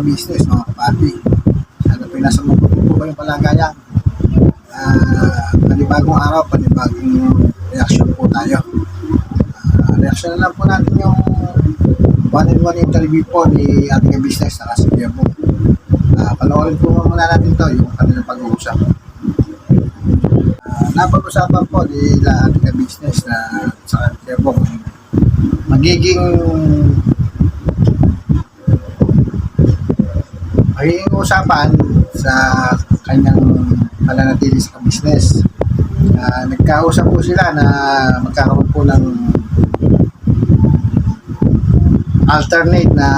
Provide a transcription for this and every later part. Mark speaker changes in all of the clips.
Speaker 1: mga ka-business, mga kapati. Sana po nasa mabuti po kayong palagayan. Ah, panibagong araw, panibagong reaction po tayo. Ah, reaction na lang po natin yung one in one interview po ni ating ka-business na kasi Bong. Ah, panoorin po muna natin to yung kanilang pag-uusap. Ah, napag-usapan po nila ating ka-business na sa Kuya Bong magiging magiging usapan sa kanyang pananatili sa business. Uh, nagkausap po sila na magkakaroon po ng alternate na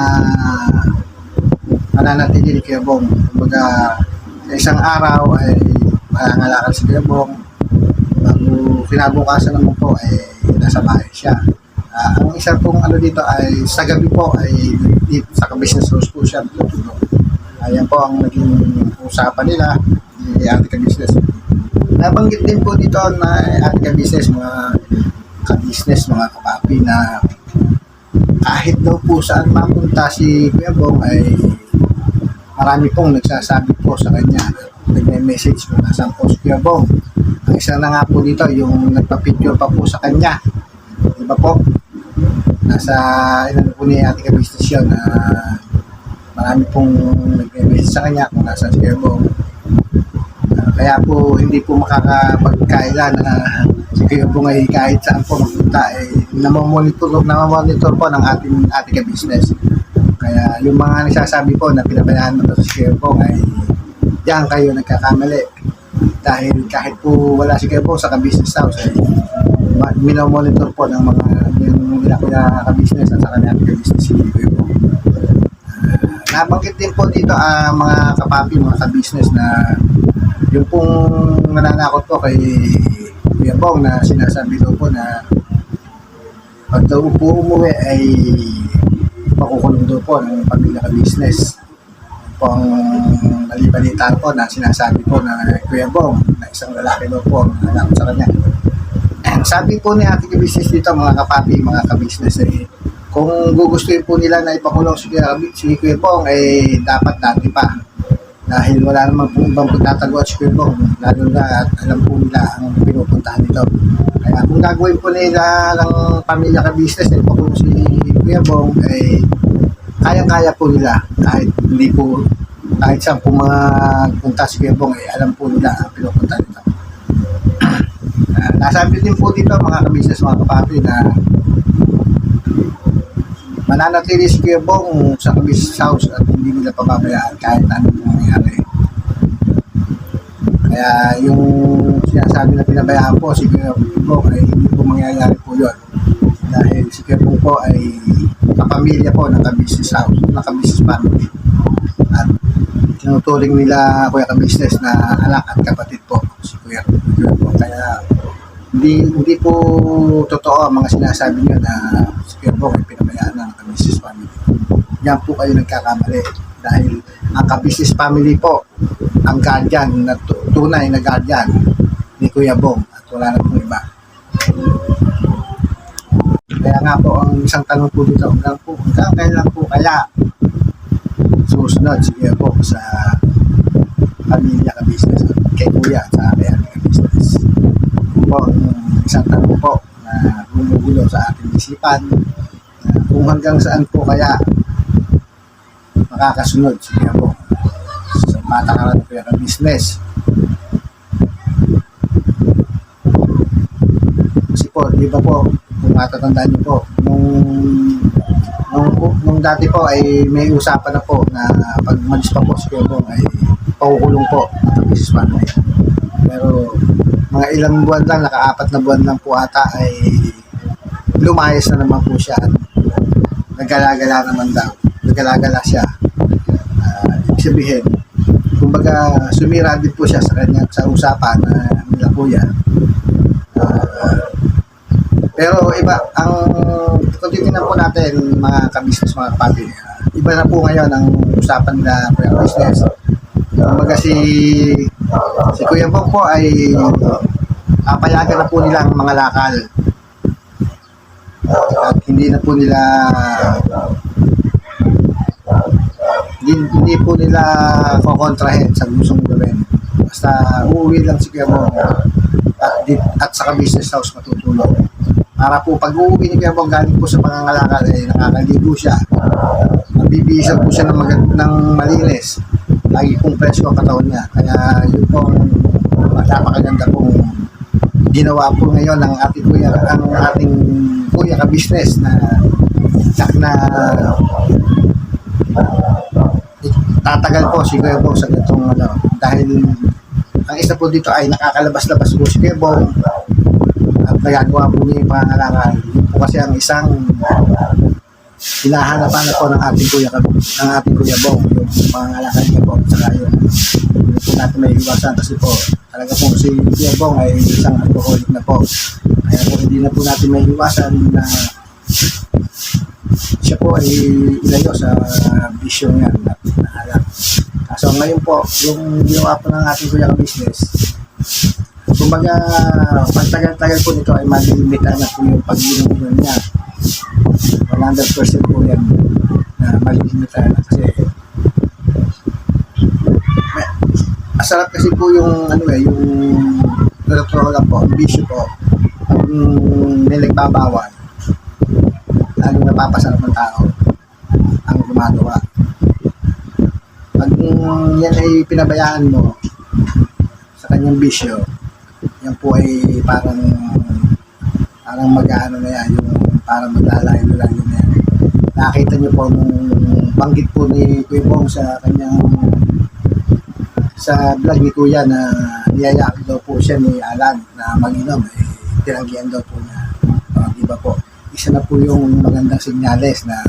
Speaker 1: pananatili ni Kuya Bong. Kumbaga, sa isang araw ay malangalakal si Bong. Bago kinabukasan naman po ay nasa bahay siya. Ah, ang isa pong ano dito ay sa gabi po ay sa business house po siya tutulog. Ayan po ang naging usapan nila ni Ate Ka-Business. Nabanggit din po dito na Ate Ka-Business, mga ka-business, mga kapapi na kahit daw po saan mapunta si Kuya Bong ay marami pong nagsasabi po sa kanya nagme-message kung nasaan po si Kuya Bong. Ang isa na nga po dito yung nagpa-picture pa po sa kanya. Di ba po? Nasa, ilan po ni Ate Ka-Business yun na marami pong nagme-message sa kanya kung nasa si Kuya Bong. Ah, kaya po hindi po makakapagkaila na si Kuya Bong ay kahit saan po magpunta ay namamonitor, namamonitor po ng ating ating ka-business. Kaya yung mga nagsasabi po na pinabayaan mo si Bong ay diyan kayo nagkakamali. Dahil kahit po wala si Bong sa ka-business house ma- minomonitor po ng mga yung kuya ka-business at sa kanya ka-business si. Ah, nabanggit din po dito ang mga kapapi, mga ka-business na yung pong nananakot po kay Kuya Bong na sinasabi daw po na pag daw po umuwi ay makukulong daw po ng pamilya ka-business. Yun po ang nalibalitaan po na sinasabi po na Kuya Bong na isang lalaki daw po ang nanakot sa kanya. Sabi po ni Ate Business dito mga kapapi, mga ka-business eh, kung gugustuhin po nila na ipakulong si Kuya, si Kuya Bong, eh dapat dati pa. Dahil wala namang po ibang pagtataguan si Kuya Bong, lalo na at alam po nila ang pinupuntahan nito. Kaya kung gagawin po nila ng pamilya ka-business na ipakulong si Kuya Bong, eh kaya-kaya po nila kahit hindi po kahit saan po mga punta si Kuya Bong, eh alam po nila ang pinupuntahan nito. Ah, nasabi din po dito mga kabisnes, mga kapapi na mananatili si Kuya Bong sa kabisnes house at hindi nila pababayaan kahit ano po mangyari. Kaya yung sinasabi na pinabayaan po si Kuya ay hindi po mangyayari po yun. Dahil si Kuya po ay kapamilya po ng kabisnes house, ng kabisnes family. At tinuturing nila Kuya Kabisnes na anak at kapatid po si Kuya, Kuya. Kaya hindi hindi po totoo ang mga sinasabi niyo na si Kuya Bong ay pinabayaan ng kabisnes family. Yan po kayo nagkakamali dahil ang kabisnes family po ang guardian na tu- tunay na guardian ni Kuya Bong at wala na pong iba. Kaya nga po ang isang tanong po dito, hanggang po, hanggang kailan po kaya susunod si Kuya Bong sa pamilya ka business kay Kuya sa kay Ate ka business. Yun po ang isang tanong po na gumugulo sa ating isipan na kung hanggang saan po kaya makakasunod si Kuya Bong sa patakaran ng Kuya ka business. Kasi po, di ba po, kung matatandaan niyo po, nung nung, nung dati po ay may usapan na po na pag malis pa po si Kuya ay pakukulong po ng business family. Pero mga ilang buwan lang, nakaapat na buwan lang po ata ay lumayas na naman po siya. Naggalagala naman daw. Naggalagala siya. Ah, ibig sabihin, kumbaga sumira din po siya sa kanya sa usapan na nila kuya. Ah, pero iba, ang kung titingnan po natin mga ka-business, mga papi, ah, iba na po ngayon ang usapan na business. Kumbaga si si Kuya Bong po ay papayagan na po nilang mga lakal. At hindi na po nila hindi hindi, po nila kokontrahen sa gustong gawin. Basta uuwi lang si Kuya Bong at, at sa business house matutulog. Para po pag uuwi ni Kuya Bong galing po sa pangangalakal, eh, nakakaligo siya. Nabibisa po siya ng, magand- ng malinis. Lagi pong presko ang katawan niya. Kaya yun po ang napakaganda pong ginawa po ngayon ng ating kuya, ang ating kuya ka business na na tatagal po si Kuya Bong sa ganitong ano dahil ang isa po dito ay nakakalabas-labas po si Kuya Bong at nagagawa po niya yung pangangalangan yun po kasi ang isang hinahanapan na po ng ating kuya ng ating kuya Bong yung pangangalangan niya po saka yung po natin may iwasan kasi po talaga po si Kuya Bong ay isang alcoholic na po kaya po hindi na po natin may iwasan na siya po ay ilayo sa bisyo niya na nahalak. Kaso ngayon po, yung ginawa po ng ating kuya ka-business, kumbaga, pagtagal-tagal po nito ay malilimita na po yung pag-inom niya. 100% po yan na malilimita na kasi masarap kasi po yung ano eh, yung electoral po, ang bisyo po, mm, may nagbabawal, lalo napapasarap ng tao ang gumagawa. Pag yan ay pinabayaan mo sa kanyang bisyo, yan po ay parang parang mag-ano na yan, yung parang maglalayo-layo na yan. Nakita niyo po nung banggit po ni Kuya Bong sa kanyang sa vlog ni Kuya na niyayak daw po siya ni Alan na mag-inom, eh, tinanggihan daw po niya. Uh, di ba po? Isa na po yung magandang sinyales na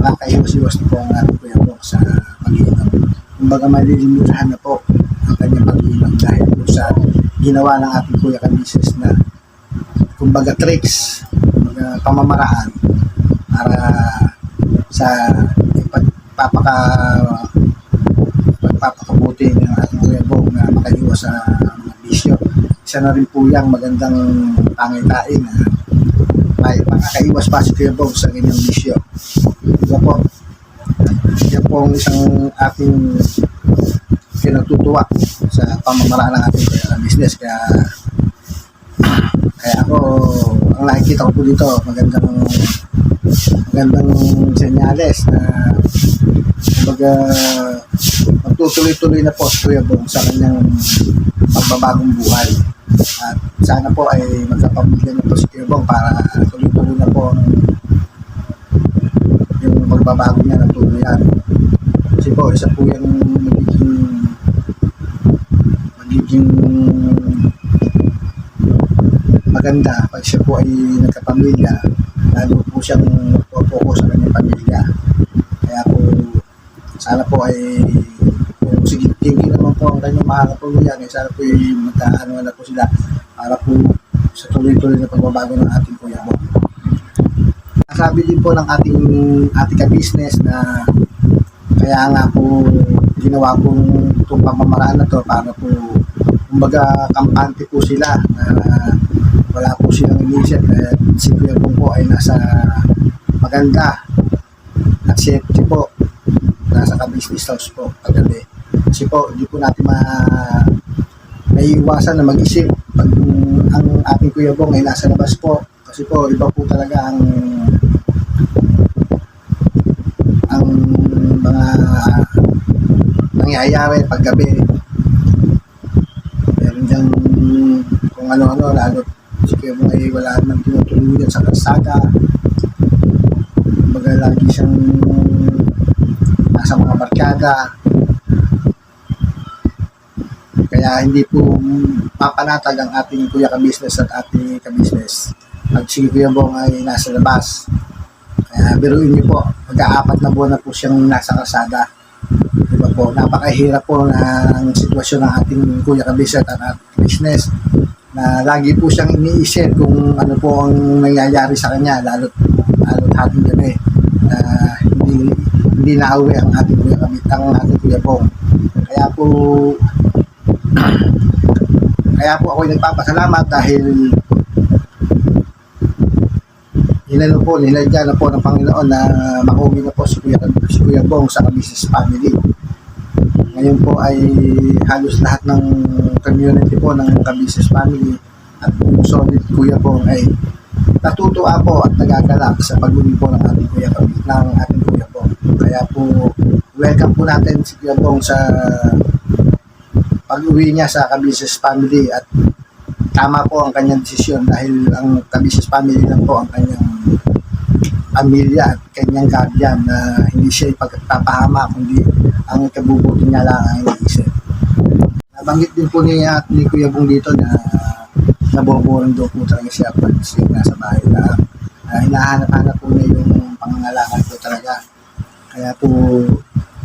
Speaker 1: makakaiwas-iwas na po ang ating Kuya Bong sa pag-inom. Kumbaga malilimitahan na po ang kanyang pag-inom dahil po sa ginawa ng ating Kuya Kamises na kumbaga tricks, kumbaga pamamaraan para sa ipagpapaka pagpapakabuti ng ating Kuya na makaiwas sa mga bisyo. Isa na rin po yung magandang pangitain na may makakaiwas pa si Kuya sa ganyang bisyo. Diba po? Yan po ang isang ating kinatutuwa sa pamamaraan ng ating uh, business. Kaya kaya ako, ang nakikita ko po dito, magandang magandang senyales na kumbaga magtutuloy-tuloy na po si Kuya Bong sa kanyang pagbabagong buhay. At sana po ay magkapamilya na po si Kuya Bong para tuloy-tuloy na po yung magbabago niya na tuluyan. Kasi po, isa po yung magiging magiging maganda pag siya po ay nagkapamilya lalo po siyang magpo-focus sa kanyang pamilya. Kaya po sana po ay kung sige tingin naman po ang kanyang mahal na pamilya eh, sana po ay magkaano na po sila para po sa tuloy-tuloy na pagbabago ng ating kuya mo. Sabi din po ng ating ating ka-business na kaya nga po ginawa po itong pamamaraan na to para po kumbaga kampante po sila na wala po silang inisip at si Kuya Bong po ay nasa maganda at safety po nasa ka-business house po paggabi. Kasi po hindi po natin ma naiiwasan na mag-isip. Pag ang ating Kuya Bong ay nasa labas po kasi po iba po talaga ang ang mga nangyayari paggabi. Meron diyang kung ano-ano lalo Kuya Bong ay wala nang tinutuluyan sa kalsada. Kumbaga lagi siyang nasa mga barkada. Kaya hindi po papanatag ang ating kuya ka-business at ating ka-business. Pag si Kuya Bong ay nasa labas. Kaya biruin niyo po mag-aapat na buwan na po siyang nasa kalsada. Diba po? Napakahirap po ng sitwasyon ng ating kuya ka-business at business na lagi po siyang iniisip kung ano po ang nangyayari sa kanya lalo lalo hating gabi na hindi hindi nauwi ang ating kuya kami ang ating kuya Bong kaya po kaya po ako nagpapasalamat dahil inano po, niladya na po ng Panginoon na makauwi na po si Kuya, si Kuya Bong sa business family. Ngayon po ay halos lahat ng community po ng business family at yung solid Kuya Bong ay natutuwa po at nagagalak sa pag-uwi po ng ating Kuya Kabis, ng ating Kuya Bong. Kaya po, welcome po natin si Kuya Bong sa pag-uwi niya sa Kabisis family at tama po ang kanyang desisyon dahil ang Kabisis family lang po ang kanyang pamilya at kanyang guardian na hindi siya ipagpapahama kundi ang kabubuti niya lang ang iniisip. Nabanggit din po ni, at ni Kuya Bong dito na naboboring daw po talaga siya pag siya nasa bahay na uh, hinahanap-hanap po niya yung pangangalakan po talaga. Kaya po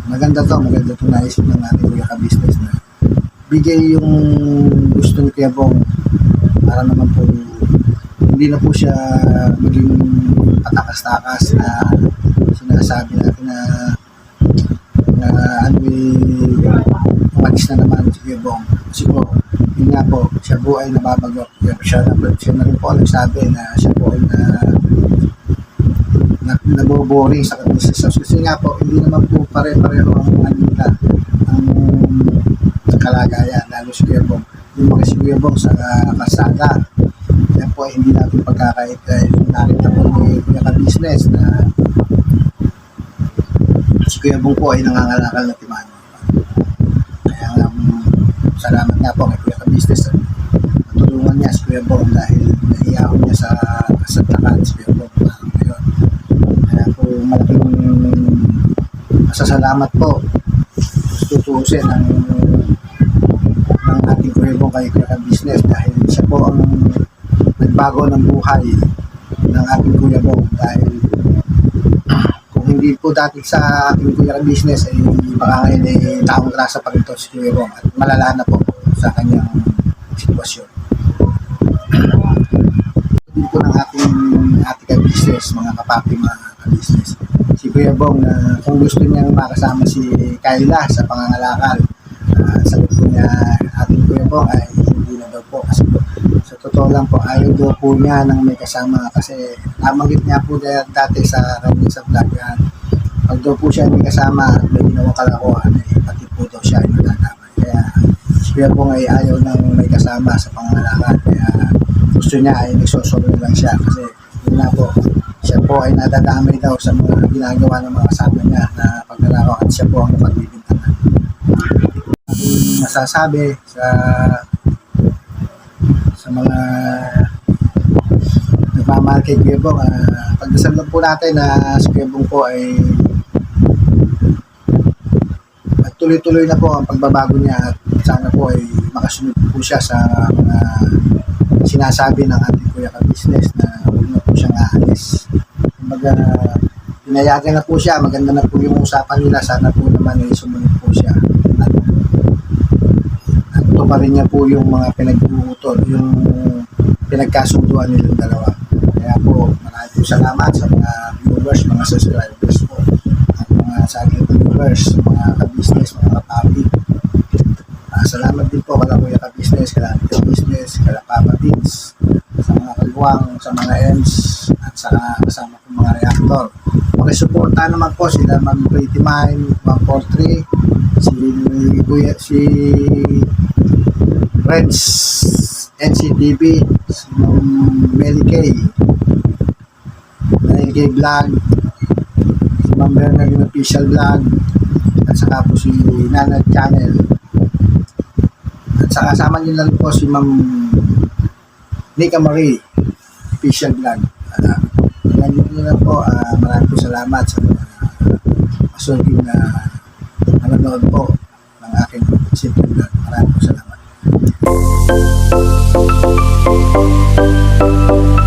Speaker 1: maganda to, maganda to naisip ng ating Kuya ka-business na bigay yung gusto ni Kuya Bong para naman po hindi na po siya maging patakas-takas na sinasabi natin na na ano eh, umalis na naman si Kuya Bong. Kasi po, yun nga po, siya po ay nababagok. Siya, na, siya na rin po nagsabi na siya po ay na na, naboboring sa business house. Kasi nga po, hindi naman po pare-pareho ang ano nila, ang kalagayan, lalo si Kuya Bong. Yung mga si Kuya Bong sa uh, kasada, yan po ay hindi natin pagkakait dahil nakita po ni Kuya ka-business na si Kuya Bong po ay nangangalakal na timano. Kaya um, salamat nga po kay Kuya ka-business. Natulungan niya si Kuya Bong dahil nahiyaw niya sa sa takan si Kuya Bong uh, ngayon. Kaya po malaking masasalamat po tutuusin ang ng ating Kuya Bong kay Kuya ka-business dahil siya po ang nagbago ng buhay ng ating Kuya Bong dahil kung hindi po dati sa ating Kuya ka-business ay baka ngayon ay taong grasa pa rin to si Kuya Bong at malala na po sa kanyang sitwasyon. din po ng ating ating ka-business, mga kapapi, mga ka-business. Si Kuya Bong na kung gusto niyang makasama si Kayla sa pangangalakal, uh, sagot po niya ating Kuya Bong ay hindi na daw po kasi po, totoo lang po ayaw daw po niya ng may kasama kasi namanggit niya po da- dati sa kanyang sa vlog yan. Pag daw po siya may kasama at may ginawang kalakuhan ay pati po daw siya ay nadadamay. Kaya si Kuya Bong ay ayaw ng may kasama sa pangangalakal kaya gusto niya ay nagsosolo lang siya kasi yun nga po siya po ay nadadamay daw sa mga ginagawa ng mga kasama niya na paglalaro at siya po ang napagbibintangan. Ang masasabi sa sa mga nagmamahal kay Kuya Bong, uh, pagdasal lang po natin na si Kuya Bong ay tuloy-tuloy na po ang pagbabago niya at sana po ay makasunod po siya sa mga sinasabi ng ating kuya ka-business na huwag na po siyang aalis. Kumbaga, pinayagan na po siya, maganda na po yung usapan nila, sana po naman ay sumunod po siya. At, pa rin niya po yung mga pinag-uutol, yung pinagkasunduan nilang dalawa. Kaya po, maraming salamat sa mga viewers, mga subscribers po, at mga sa aking viewers, mga ka-business, mga ka-public. Ah, salamat din po kala Kuya Ka-Business, kala Ate Business, kala Papa Beats, sa mga kaluwang, sa mga EMS, at sa kasama ko mga reactor. Pakisuporta naman po sila Ma'am Pretty Mine, 143, si Kuya, si Reds, NCTV, Ma'am Melly Kay, Vlog, si Ma'am Bernardine Official Vlog, at saka po si Nana Channel. At saka kasama niyo na rin po si Ma'am Nika Marie, official vlog. Uh, nandito nyo lang po, uh, maraming po salamat sa mga pasulking na nanonood po ng aking simple vlog. Maraming po salamat. Thank you.